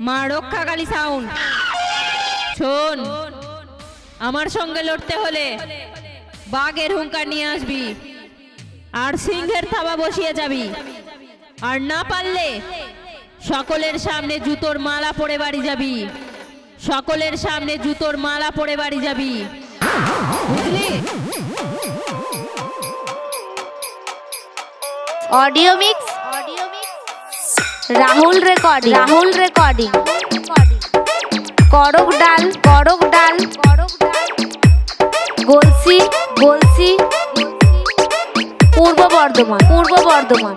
মা রক্ষাকালী সাউন্ড। শোন, আমার সঙ্গে লড়তে হলে বাঘের হুঙ্কার নিয়ে আসবি, আর সিংহের থাবা বসিয়ে যাবি। আর না পারলে সকলের সামনে জুতোর মালা পরে বাড়ি যাবি। সকলের সামনে জুতোর মালা পরে বাড়ি যাবি। Audio mix Rahul recording. Rahul recording. করক ডাল করক ডাল। করক ডাল গলসি গলসি। পূর্ব বর্ধমান পূর্ব বর্ধমান।